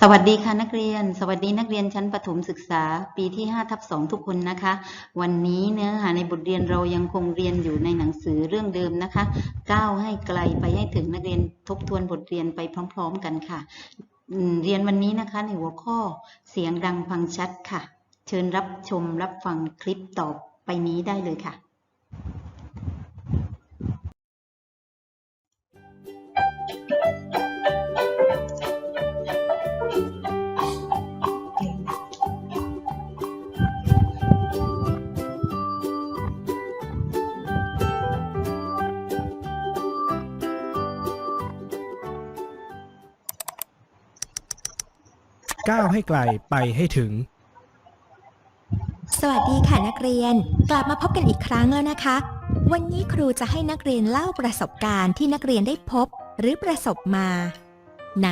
สวัสดีค่ะนักเรียน สวัสดีนักเรียนชั้นประถมศึกษา ปีที่5ทับ2ทุกคนนะคะ วันนี้เนื้อหาในบทเรียนเรายังคงเรียนอยู่ในหนังสือเรื่องเดิมนะคะก้าวให้ไกลไปให้ถึงนักเรียนทบทวนบทเรียนไปพร้อม ๆ กันค่ะเรียนวันนี้นะคะในหัวข้อเสียงดังฟังชัดค่ะ เชิญรับชมรับฟังคลิปต่อไปนี้ได้เลยค่ะ ก้าวให้ไกลไปให้ถึง สวัสดีค่ะนักเรียน กลับมาพบกันอีกครั้งแล้วนะคะ วันนี้ครูจะให้นักเรียนเล่าประสบการณ์ที่นักเรียนได้พบหรือประสบมา ไหน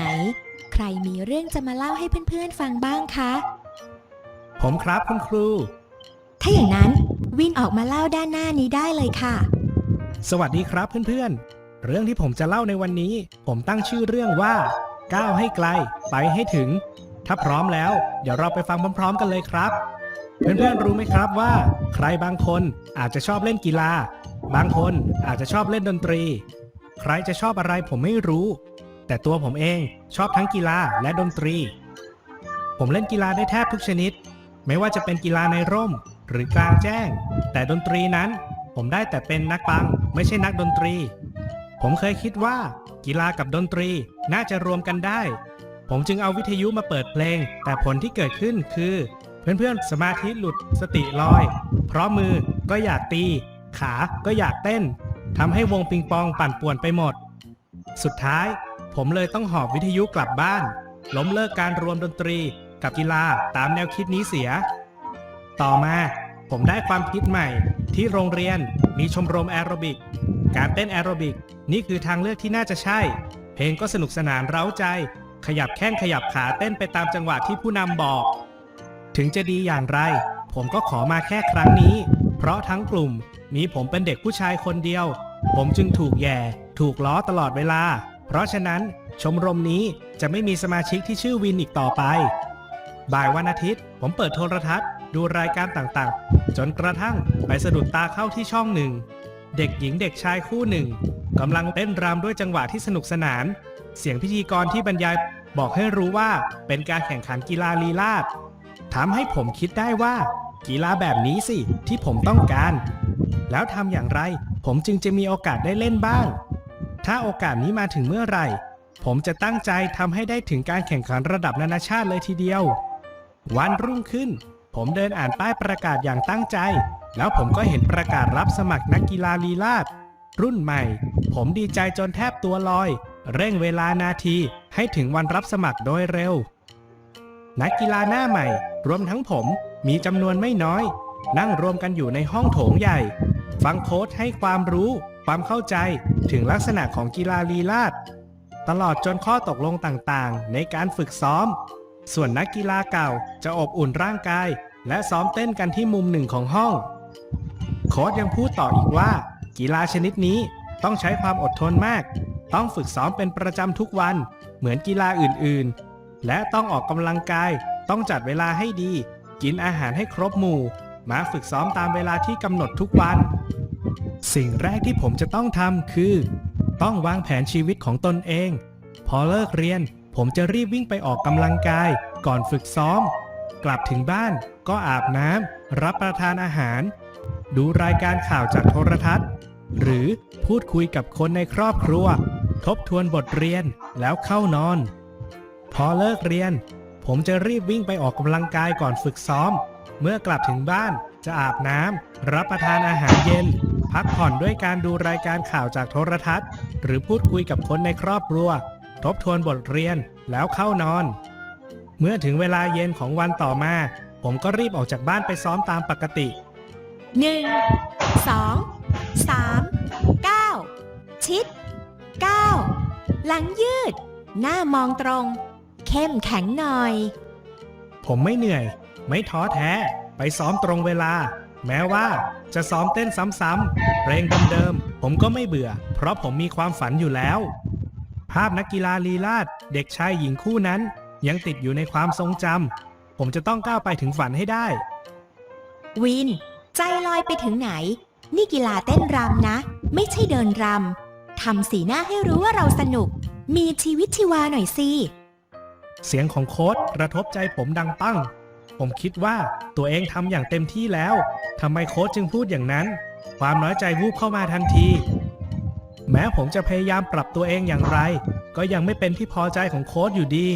ใครมีเรื่องจะมาเล่าให้เพื่อนๆฟังบ้างคะผมครับคุณครู ถ้าอย่างนั้นวินออกมาเล่าด้านหน้านี้ได้เลยค่ะ สวัสดีครับเพื่อนๆ เรื่องที่ผมจะเล่าในวันนี้ ผมตั้งชื่อเรื่องว่าก้าวให้ไกล ไปให้ถึง ถ้าพร้อมแล้ว เดี๋ยวเราไปฟังพร้อม ๆ กันเลยครับ เพื่อนๆรู้ไหมครับว่า ใครบางคนอาจจะชอบเล่นกีฬา บางคนอาจจะชอบเล่นดนตรี ใครจะชอบอะไรผมไม่รู้ แต่ตัวผมเองชอบทั้งกีฬาและดนตรี ผมเล่นกีฬาได้แทบทุกชนิด ไม่ว่าจะเป็นกีฬาในร่ม หรือกลางแจ้ง แต่ดนตรีนั้นผมได้แต่เป็นนักปัง ไม่ใช่นักดนตรี ผมเคยคิดว่า กีฬากับดนตรีน่าจะรวมกันได้ ผมจึงเอาวิทยุมาเปิดเพลง แต่ผลที่เกิดขึ้นคือ เพื่อนๆ สมาธิหลุดสติลอย เพราะมือก็อยากตี ขาก็อยากเต้นทำให้วงปิงปองปั่นป่วนไปหมด สุดท้าย ผมเลยต้องหอบวิทยุกลับบ้าน ล้มเลิกการรวมดนตรีกับกีฬาตามแนวคิดนี้เสีย ต่อมาผมได้ความคิดใหม่ ที่โรงเรียนมีชมรมแอโรบิก การเต้นแอโรบิกนี่คือทางเลือกที่น่าจะใช่ เพลงก็สนุกสนานเร้าใจ ขยับแข้งขยับขาเต้นไปตามจังหวะที่ผู้นำบอก ถึงจะดีอย่างไร ผมก็ขอมาแค่ครั้งนี้ เพราะทั้งกลุ่มมีผมเป็นเด็กผู้ชายคนเดียว ผมจึงถูกแย่ ถูกล้อตลอดเวลา เพราะฉะนั้นชมรมนี้จะไม่มีสมาชิกที่ชื่อวินอีกต่อไป บ่ายวันอาทิตย์ ผมเปิดโทรทัศน์ ดูรายการต่างๆ จนกระทั่งไปสะดุดตาเข้าที่ช่องหนึ่ง เด็กหญิงเด็กชายคู่หนึ่ง กำลังเต้นรำด้วยจังหวะที่สนุกสนาน เสียงพิธีกรที่บรรยายบอกให้รู้ว่าเป็นการแข่งขันกีฬาลีลาศทำให้ผมคิดได้ว่า กีฬาแบบนี้สิที่ผมต้องการ แล้วทำอย่างไร ผมจึงจะมีโอกาสได้เล่นบ้าง ถ้าโอกาสนี้มาถึงเมื่อไหร่ ผมจะตั้งใจทำให้ได้ถึงการแข่งขันระดับนานาชาติเลยทีเดียว วันรุ่งขึ้น ผมเดินอ่านป้ายประกาศอย่างตั้งใจ แล้วผมก็เห็นประกาศรับสมัครนักกีฬาลีลาศ รุ่นใหม่ ผมดีใจจนแทบตัวลอย เร่งเวลานาทีให้ถึงวันรับสมัครโดยเร็ว นักกีฬาหน้าใหม่ รวมทั้งผมมีจำนวนไม่น้อย นั่งรวมกันอยู่ในห้องโถงใหญ่ ฟังโค้ชให้ความรู้ ความเข้าใจถึงลักษณะของกีฬาลีลาศตลอดจนข้อตกลงต่างๆ ในการฝึกซ้อม ส่วนนักกีฬาเก่าจะอบอุ่นร่างกาย และซ้อมเต้นกันที่มุมหนึ่งของห้อง โค้ชยังพูดต่ออีกว่า กีฬาชนิดนี้ต้องใช้ความอดทนมาก ต้องฝึกซ้อมเป็นประจำทุกวัน เหมือนกีฬาอื่นๆ และต้องออกกำลังกาย ต้องจัดเวลาให้ดี กินอาหารให้ครบหมู่ มาฝึกซ้อมตามเวลาที่กำหนดทุกวัน สิ่งแรกที่ผมจะต้องทำคือ ต้องวางแผนชีวิตของตนเอง พอเลิกเรียน ผมจะรีบวิ่งไปออกกำลังกาย ก่อนฝึกซ้อม กลับถึงบ้าน ก็อาบน้ำรับประทานอาหาร ดูรายการข่าวจากโทรทัศน์ หรือพูดคุยกับคนในครอบครัว ทบทวนบทเรียนแล้วเข้านอน พอเลิกเรียน ผมจะรีบวิ่งไปออกกำลังกายก่อนฝึกซ้อม เมื่อกลับถึงบ้านจะอาบน้ำรับประทานอาหารเย็น พักผ่อนด้วยการดูรายการข่าวจากโทรทัศน์ หรือพูดคุยกับคนในครอบครัว ทบทวนบทเรียนแล้วเข้านอน เมื่อถึงเวลาเย็นของวันต่อมา ผมก็รีบออกจากบ้านไปซ้อมตามปกติหนึ่ งสองสามเก้าชิดเก้าหลังยืด หน้ามองตรง เข้มแข็งหน่อย ผมไม่เหนื่อย ไม่ท้อแท้ ไปซ้อมตรงเวลา แม้ว่าจะซ้อมเต้นซ้ำๆเพลงเดิมๆผมก็ไม่เบื่อ เพราะผมมีความฝันอยู่แล้ว ภาพนักกีฬาลีลาศเด็กชายหญิงคู่นั้น ยังติดอยู่ในความทรงจำผมจะต้องก้าวไปถึงฝันให้ได้ วิน ใจลอยไปถึงไหน นี่กีฬาเต้นรำนะ ไม่ใช่เดินรำทำสีหน้าให้รู้ว่าเราสนุก มีชีวิตชีวาหน่อยสิเสียงของโค้ดกระทบใจผมดังปั้ง ผมคิดว่าตัวเองทำอย่างเต็มที่แล้วทำไมโค้ดจึงพูดอย่างนั้น ความน้อยใจวูบเข้ามาทันที แม้ผมจะพยายามปรับตัวเองอย่างไร ก็ยังไม่เป็นที่พอใจของโค้ดอยู่ดี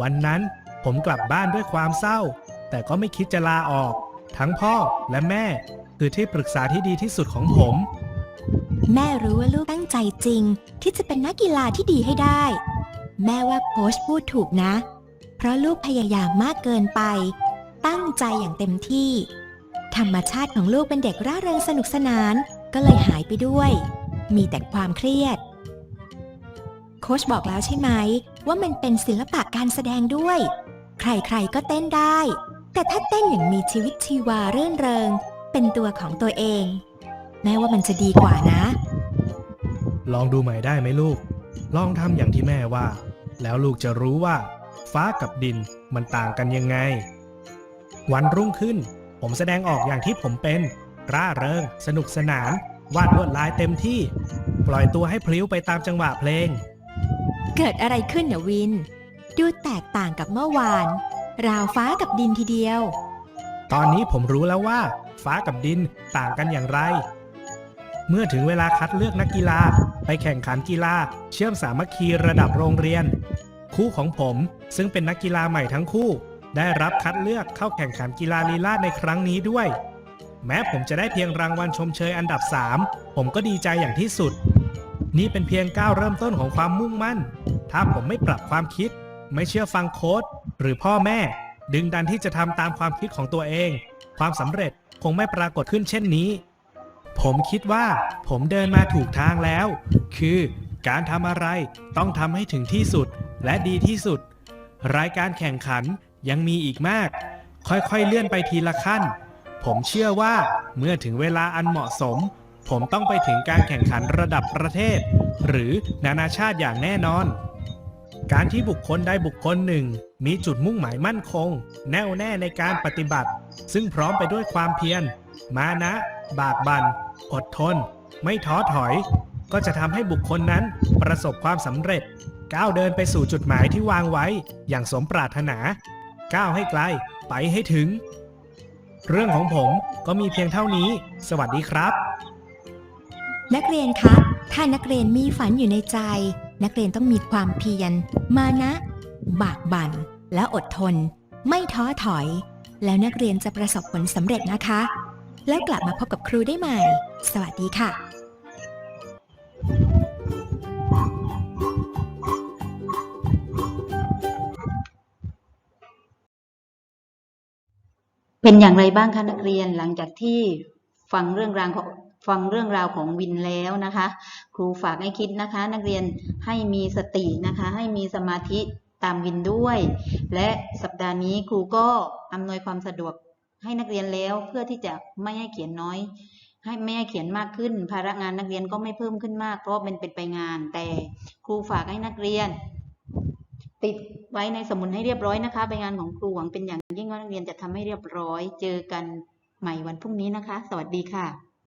วันนั้นผมกลับบ้านด้วยความเศร้า แต่ก็ไม่คิดจะลาออก ทั้งพ่อและแม่ คือที่ปรึกษาที่ดีที่สุดของผม แม่รู้ว่าลูกตั้งใจจริง ที่จะเป็นนักกีฬาที่ดีให้ได้ แม่ว่าโค้ชพูดถูกนะ เพราะลูกพยายามมากเกินไป ตั้งใจอย่างเต็มที่ ธรรมชาติของลูกเป็นเด็กร่าเริงสนุกสนาน ก็เลยหายไปด้วย มีแต่ความเครียด โค้ชบอกแล้วใช่ไหม ว่ามันเป็นศิลปะการแสดงด้วย ใครๆก็เต้นได้ แต่ถ้าเต้นอย่างมีชีวิตชีวาเรื่นเริง เป็นตัวของตัวเอง แม่ว่ามันจะดีกว่านะ ลองดูใหม่ได้ไหมลูก ลองทำอย่างที่แม่ว่า แล้วลูกจะรู้ว่า ฟ้ากับดินมันต่างกันยังไง วันรุ่งขึ้น ผมแสดงออกอย่างที่ผมเป็น ร่าเริง สนุกสนาน วาดลวดลายเต็มที่ ปล่อยตัวให้พลิ้วไปตามจังหวะเพลง เกิดอะไรขึ้นเนี่ยวิน ดูแตกต่างกับเมื่อวาน ราวฟ้ากับดินทีเดียว ตอนนี้ผมรู้แล้วว่า ฟ้ากับดินต่างกันอย่างไร เมื่อถึงเวลาคัดเลือกนักกีฬา ไปแข่งขันกีฬา เชื่อมสามัคคีระดับโรงเรียน คู่ของผมซึ่งเป็นนักกีฬาใหม่ทั้งคู่ ได้รับคัดเลือกเข้าแข่งขันกีฬาลีลาดในครั้งนี้ด้วย แม้ผมจะได้เพียงรางวัลชมเชยอันดับ 3 ผมก็ดีใจอย่างที่สุด นี่เป็นเพียงก้าวเริ่มต้นของความมุ่งมั่น ถ้าผมไม่ปรับความคิด ไม่เชื่อฟังโค้ดหรือพ่อแม่ดึงดันที่จะทำตามความคิดของตัวเอง ความสำเร็จ คงไม่ปรากฏขึ้นเช่นนี้ ผมคิดว่าผมเดินมาถูกทางแล้ว คือการทำอะไรต้องทำให้ถึงที่สุดและดีที่สุด รายการแข่งขันยังมีอีกมาก ค่อยๆเลื่อนไปทีละขั้น ผมเชื่อว่าเมื่อถึงเวลาอันเหมาะสม ผมต้องไปถึงการแข่งขันระดับประเทศ หรือนานาชาติอย่างแน่นอน การที่บุคคลใดบุคคลหนึ่ง มีจุดมุ่งหมายมั่นคง แน่วแน่ในการปฏิบัติ ซึ่งพร้อมไปด้วยความเพียร มานะ บากบัน อดทน ไม่ท้อถอย ก็จะทำให้บุคคลนั้นประสบความสำเร็จ ก้าวเดินไปสู่จุดหมายที่วางไว้อย่างสมปรารถนา ก้าวให้ไกล ไปให้ถึง เรื่องของผมก็มีเพียงเท่านี้ สวัสดีครับ นักเรียนคะ ถ้านักเรียนมีฝันอยู่ในใจ นักเรียนต้องมีความเพียร มานะ บากบัน่นและอดทน ไม่ท้อถอย แล้วนักเรียนจะประสบผลสำเร็จนะคะ แล้วกลับมาพบกับครูได้ใหม่ สวัสดีค่ะเป็นอย่างไรบ้างคะนักเรียนหลังจากที่ฟังเรื่องราวของฟังเรื่องราวของวินแล้วนะคะ ครูฝากให้คิดนะคะ นักเรียนให้มีสตินะคะ ให้มีสมาธิ ตามวินด้วย และสัปดาห์นี้ครูก็อำนวยความสะดวกให้นักเรียนแล้วเพื่อที่จะไม่ให้เขียนน้อย ให้ไม่ให้เขียนมากขึ้น ภาระงานนักเรียนก็ไม่เพิ่มขึ้นมาก เพราะเป็นเป็นไปงาน แต่ครูฝากให้นักเรียน ติดไว้ในสมุดให้เรียบร้อยนะคะใบงานของครูหวังเป็นอย่างยิ่งว่านักเรียนจะทำให้เรียบร้อย เจอกันใหม่วันพรุ่งนี้นะคะ สวัสดีค่ะ